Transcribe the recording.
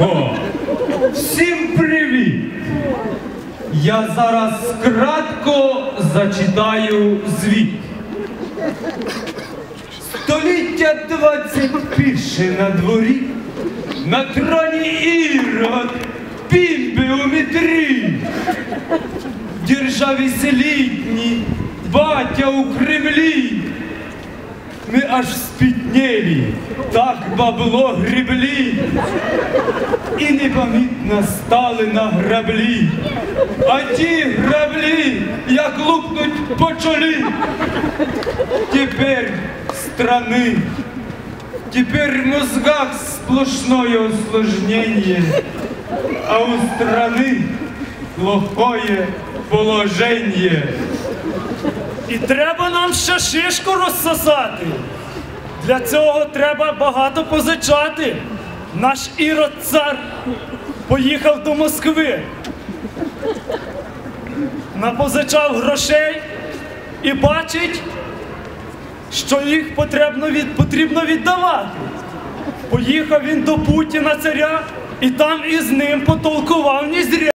О, всім привіт! Я зараз кратко зачитаю звіт. Століття 21 на дворі, на троні Ірод, бімби у мітрі. Державі селітні, батя у Кремлі. Ми аж спітнєлі, так бабло гріблі, і непомітно стали на граблі. А ті граблі, як лупнуть по чолі, тепер страны, теперь в мозгах сплошное усложнение, а у страны плохое положение. І треба нам ще шишку розсосати. Для цього треба багато позичати. Наш ірод цар поїхав до Москви. Напозичав грошей і бачить, що їх потрібно, від, потрібно віддавати. Поїхав він до Путіна царя і там із ним потолкував ні зря.